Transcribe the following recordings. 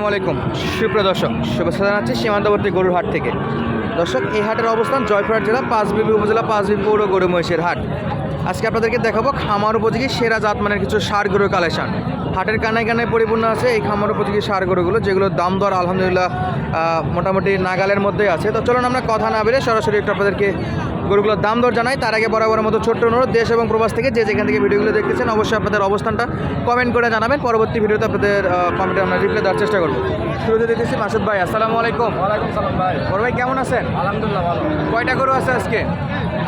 আসসালামু আলাইকুম। সুপ্রিয় দর্শক, শুভেচ্ছা জানাচ্ছি সীমান্তবর্তী গরুর হাট থেকে। দর্শক, এই হাটের অবস্থান জয়পুরহাট জেলা, পাঁচবিবি উপজেলা, পাঁচবিবি পৌর গরু মহিষের হাট। আজকে আপনাদেরকে দেখাবো খামার উপযোগী সেরা জাতমানের কিছু সার গরুর কালেকশন। হাটের কানায় কানায় পরিপূর্ণ আছে এই খামার উপযোগী সার গরুগুলো যেগুলোর দাম দর আলহামদুলিল্লাহ মোটামুটি নাগালের মধ্যেই আছে। তো চলুন আমরা কথা না বেরে সরাসরি একটু আপনাদেরকে গরুগুলোর দাম দর জানাই। তার আগে বরাবরের মতো ছোট্ট অনুরোধ দেশ এবং প্রবাস থেকে যে যেখান থেকে ভিডিওগুলো দেখতেছেন অবশ্যই আপনাদের অবস্থানটা কমেন্ট করে জানাবেন। পরবর্তী ভিডিওতে আপনাদের কমেন্টে আমরা রিপ্লাই দেওয়ার চেষ্টা করব। শুরুতে দেখতেছি মাসুদ ভাই আসসালামু আলাইকুম। ওয়ালাইকুম সালাম ভাই। বড় ভাই কেমন আছেন? আলহামদুলিল্লাহ ভালো। কয়টা গরু আছে আজকে?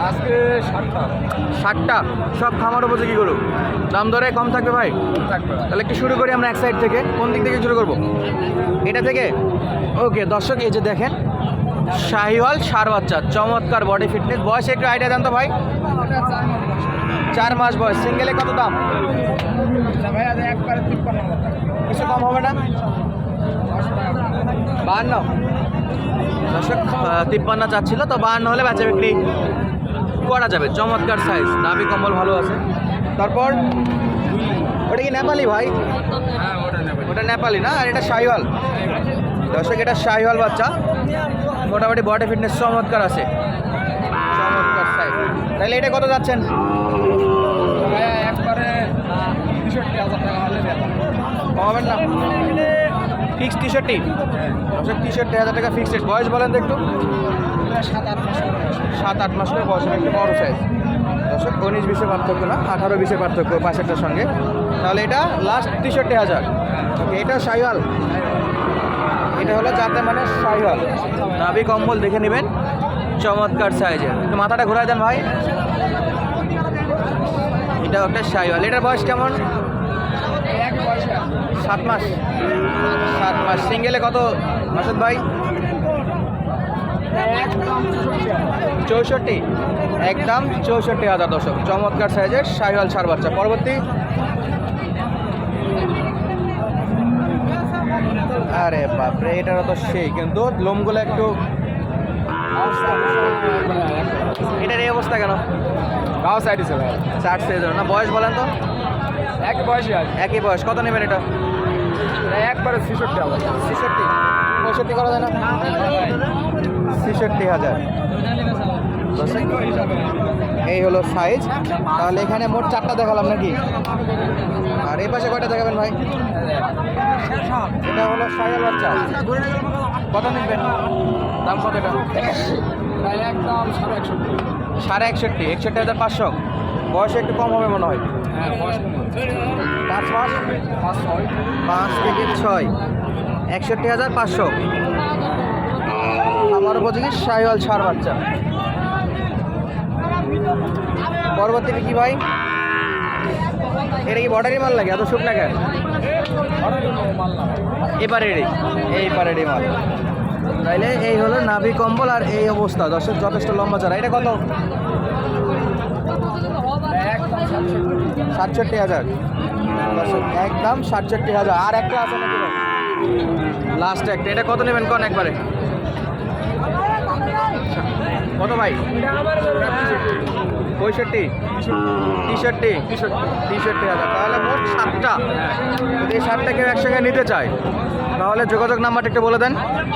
আজকে সাতটা। ষাটটা সব খামার উপযোগী গরু। দাম দরে কম থাকবে ভাই? তাহলে একটু শুরু করি আমরা এক সাইড থেকে। কোন দিক থেকে শুরু করব? এটা থেকে? ওকে, দর্শক, এই যে দেখেন, শাহিওয়াল সার বাচ্চা, চমৎকার বডি ফিটনেস বয়স একটু আইডিয়া জানতো ভাই। চার মাস বয়স। সিঙ্গেলে কত দাম? কিছু কম হবে না? বাহান্ন। দর্শক তিপ্পান্ন চাচ্ছিল, তো বাহান্ন হলে বেচা বিক্রি। করা যাবে চমৎকার সাইজ নাভি কম্বল ভালো আছে। তারপর ওটা কি নেপালি ভাই? হ্যাঁ ওটা নেপালি। না? আর এটা শাহিওয়াল। দর্শক এটা শাহিওয়াল বাচ্চা। মোটামুটি বডি ফিটনেস চমৎকার আছে। চমৎকার সাইজ তাহলে এটা কত যাচ্ছেন? একবারে কমাবেন না? ফিক্স টি শার্টটি দর্শক টি শার্ট হাজার টাকা ফিক্সড বয়স বলেন একটু। সাত আট মাস বয়স। সাত আট মাস করে বয়সের একটু বড় সাইজ দর্শক, উনিশ বিশের পার্থক্য না, আঠারো বিশের পার্থক্য পাশেরটার সঙ্গে। তাহলে এটা লাস্ট টি তেষট্টি হাজার। এটা শাহিওয়াল। এটা হলো যাতে মানে শাহিওয়াল। নাভি কম্বল দেখে নেবেন, চমৎকার সাইজের একটু মাথাটা ঘোরা দেন ভাই। এটা একটা শাহিওয়াল। এটার বয়স কেমন? সাত মাস। সাত মাস। সিঙ্গেলে কত? মাসুদ ভাই? চৌষট্টি। একদম চৌষট্টি হাজার দশক চমৎকার সাইজের শাহিওয়াল সার বাচ্চা। পরবর্তী? আরে বাপরে এটারও তো সেই। কিন্তু লোমগুলো একটু এটার এই অবস্থা কেন? গাও সাইড চার সাইজের না? বয়স বলেন তো। এক পয়সা আছে একই বয়স। কত নেবেন এটা? একবারে ছেষট্টি হাজার। ছেষট্টি? পঁয়ষট্টি করা যায় না? ছেষট্টি হাজার। এই হলো সাইজ তাহলে এখানে মোট চারটা দেখালাম নাকি? আর এই পাশে কয়টা দেখাবেন ভাই? এটা হলো সাইয়াল বাচ্চা কত নিবেন? দাম কত এটা? সাড়ে একষট্টি। সাড়ে একষট্টি। একষট্টি হাজার পাঁচশো। বয়স একটু কম হবে মনে হয়। হ্যাঁ। পাঁচ মাস? পাঁচ পাঁচ থেকে ছয়। একষট্টি হাজার পাঁচশো। আমার উপযোগী শাহিওয়াল সার বাচ্চা। পরবর্তীতে কি ভাই? এটা কি বর্ডারি মাল লাগে এত শুকনা কেন? এপারেরই। এই পারেরই মাল। তাইলে এই হলো নাভি কম্বল আর এই অবস্থা। দর্শক যথেষ্ট লম্বা চারা এটা কত? সাতষট্টি। হাজার। একদম সাতষট্টি হাজার। আর একটা আছে নাকি লাস্ট একটা। এটা কত নেবেন কোন একবারে? কত ভাই? পঁয়ষট্টি তিষট্টি তিষট্টি হাজার। তাহলে মোট সাতটা। যদি এই সাতটা কেউ একসঙ্গে নিতে চায় তাহলে যোগাযোগ নাম্বারটা একটু বলে দেন।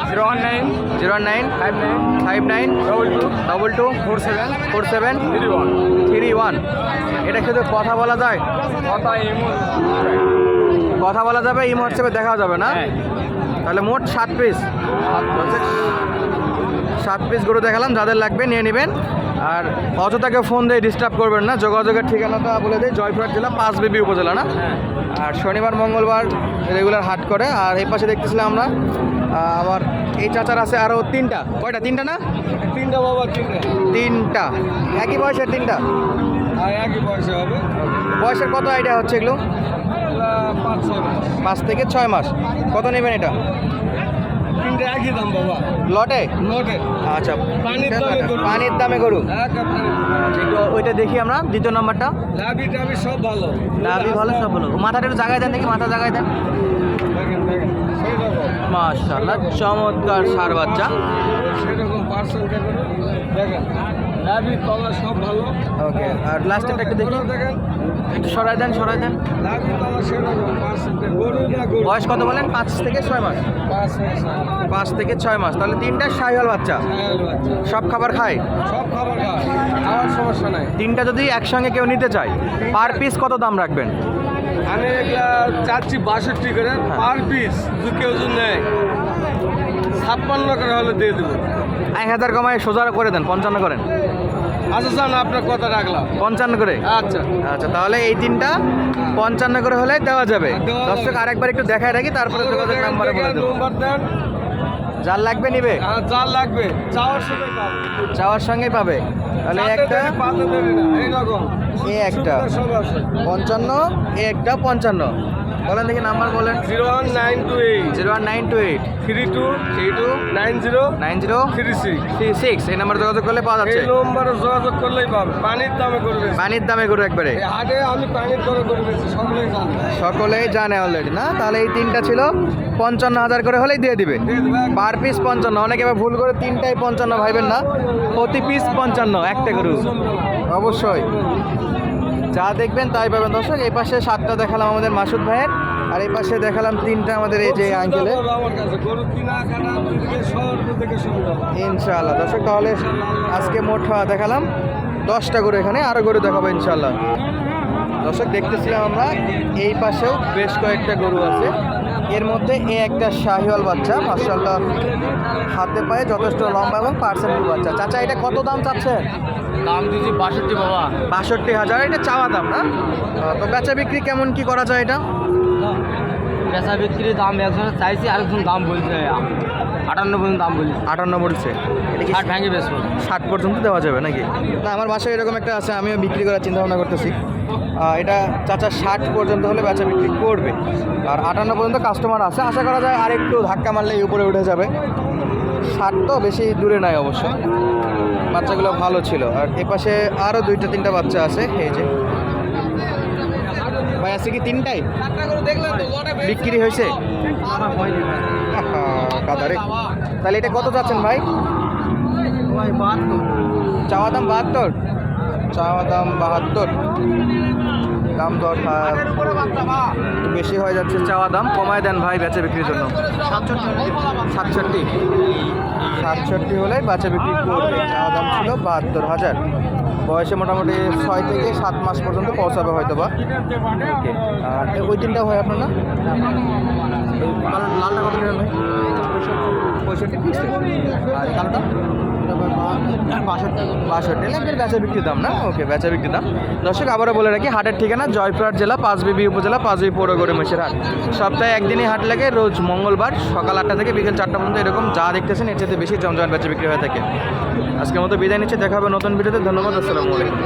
Zero one nine zero nine five nine five nine double two double two four seven four seven three one. Three one. এটা শুধু কথা বলা যায়? কথা কথা বলা যাবে এই হোয়াটসঅ্যাপে দেখা যাবে না? হ্যাঁ। তাহলে মোট সাত পিস। সাত পিস গরু দেখালাম যাদের লাগবে নিয়ে নেবেন। আর অযথাকে ফোন দিয়ে ডিস্টার্ব করবেন না যোগাযোগের ঠিকানাটা বলে দিই জয়পুরহাট জেলা পাঁচ বিবি উপজেলা না? হ্যাঁ। আর শনিবার মঙ্গলবার রেগুলার হাট করে আর এই পাশে দেখতেছিলাম আমরা আবার এই চাচার আছে আরও তিনটা। কয়টা? তিনটা না? তিনটা বাবা তিনটা। তিনটা। একই বয়সের তিনটা? একই হবে। বয়সের কত আইডিয়া হচ্ছে এগুলো? পাঁচ পাঁচ থেকে ছয় মাস। কত নেবেন এটা? তিনটা একই দাম বাবা। লটে? লটে। আচ্ছা। পানির দামে গরু। পানির দামে গরু? আচ্ছা, ওইটা দেখি আমরা দ্বিতীয় নাম্বারটা। লাভি টাভি সব ভালো। লাভি ভালো সব ভালো। মাথাটা একটু জায়গায় দেন দেখি মাথা জায়গায় দেন। মাশাআল্লাহ চমৎকার সার বাচ্চা। দেখেন লাভি তলা সব ভালো। ওকে আর একটু দেখি। দেখেন। একটু সরাই দেন সরাই দেন। গরু না গরু? বয়স কত বলেন? পাঁচ থেকে ছয় মাস। পাঁচ পাঁচ থেকে ছয় মাস। তাহলে তিনটা সাইহল বাচ্চা। বাচ্চা। সব খাবার খায়? সব খাবার খায়। সমস্যা নাই। তিনটা যদি একসঙ্গে কেউ নিতে চায় পার পিস কত দাম রাখবেন? আমি চাচ্ছি বাষট্টি করে। পার পিস যদি কেউ যদি নেয় ছাপ্পান্ন করে হলে দিয়ে দেবো। এক হাজার কমায় সোজা করে দেন পঞ্চান্ন করেন। আচ্ছা স্যার আপনার কথা রাখলাম। পঞ্চান্ন করে? আচ্ছা। আচ্ছা তাহলে এই তিনটা পঞ্চান্ন করে হলে দেওয়া যাবে। দর্শক আরেকবার একটু দেখায় রাখি তারপরে যোগাযোগ নাম্বারে বলে দেবো। যার লাগবে নিবে। আর যা লাগবে চাওয়ার সাথে পাবো। যাওয়ার সঙ্গেই পাবে। তাহলে একটা এই একটা। পঞ্চান্ন এ একটা পঞ্চান্ন। বলেন দেখি নাম্বার বলেন। Zero one nine two eight. Zero one nine two eight. Three two three two nine zero. Nine zero three six. Three six. এই নাম্বারে যোগাযোগ করলে পাওয়া যাচ্ছে। এই নম্বরে যোগাযোগ করলেই পাবে। পানির দামে করবে পানির দামে গরু একবারে। হাটে আমি পানির দরে করে বেশি সকলেই জানে। সকলেই জানে অলরেডি না? তাহলে এই তিনটা ছিল। পঞ্চান্ন হাজার করে হলেই দিয়ে দিবে। পার পিস পঞ্চান্ন। অনেকে আবার ভুল করে তিনটাই পঞ্চান্ন ভাইবেন না। প্রতি পিস পঞ্চান্ন একটা গরু। অবশ্যই। যা দেখবেন তাই পাবেন। দর্শক এই পাশে সাতটা দেখালাম আমাদের মাসুদ ভাইয়ের আর এই পাশে দেখালাম তিনটা আমাদের এই যে আঙ্কেলে ইনশাল্লাহ। ইনশাআল্লাহ। দর্শক তাহলে আজকে মোট দেখালাম দশটা গরু এখানে আরও গরু দেখাবো ইনশাল্লাহ দর্শক দেখতেছিলাম আমরা এই পাশেও বেশ কয়েকটা গরু আছে। এর মধ্যে এ একটা শাহিওয়াল বাচ্চা মার্শাল্লাহ হাতে পায়ে যথেষ্ট লম্বা এবং পার্সেন্ট বাচ্চা। চাচা এটা কত দাম চাচ্ছেন? দাম দিয়েছি বাষট্টি বাবা। বাষট্টি হাজার এটা চাওয়া দাম না? তো বেচা বিক্রি কেমন কি করা যায় এটা? পেশা বিক্রির দাম একজন চাইছি আরেকজন দাম বলছে আটান্ন পর্যন্ত দাম বলছে। আটান্ন বলছে। এটা ষাট? ভেঙে বেশ ষাট পর্যন্ত দেওয়া যাবে নাকি? না আমার বাসায় এরকম একটা আছে আমিও বিক্রি করার চিন্তা ভাবনা করতেছি এটা চাচা ষাট পর্যন্ত হলে বেচা বিক্রি করবে। আর আটান্ন পর্যন্ত কাস্টমার আছে আশা করা যায় আর একটু ধাক্কা মারলেই উপরে উঠে যাবে। ষাট তো বেশি দূরে নাই অবশ্য। বাচ্চাগুলো ভালো ছিল। আর এপাশে আরও দুইটা তিনটা বাচ্চা আছে এই যে। আছে কি তিনটাই? বিক্রি হয়েছে? তাহলে এটা কত চাচ্ছেন ভাই? চাওয়া দাম বাহাত্তর? চাওয়া দাম বাহাত্তর। দাম দর বেশি হয়ে যাচ্ছে চাওয়া দাম। কমায় দেন ভাই বেচা বিক্রির জন্য। সাতষট্টি সাতষট্টি। হলে বেচা বিক্রি করবে। চাওয়া দাম ছিল বাহাত্তর হাজার। বয়সে মোটামুটি ছয় থেকে সাত মাস পর্যন্ত পৌঁছাবে হয়তো বা ওকে। আর ওই তিনটা হয় আপনার না লালটা কত পঁয়ষট্টি। আর কালোটা? বাষট্টি বাষট্টি বেচা বিক্রির দাম না? ওকে, বেচা বিক্রির দাম। দর্শক, আবারও বলে রাখি, হাটের ঠিকানা জয়পুরহাট জেলা পাঁচবিবি উপজেলা পাঁচবি পৌর গরমেশের হাট। সপ্তাহে একদিনই হাট লাগে, রোজ মঙ্গলবার সকাল আটটা থেকে বিকেল চারটা পর্যন্ত এরকম যা দেখতেছেন, এর চাইতে বেশি জমজমাট বেচা বিক্রি হয়ে থাকে। আজকের মতো বিদায় নিচ্ছে, দেখা হবে নতুন ভিডিওতে। ধন্যবাদ, আসসালামু আলাইকুম।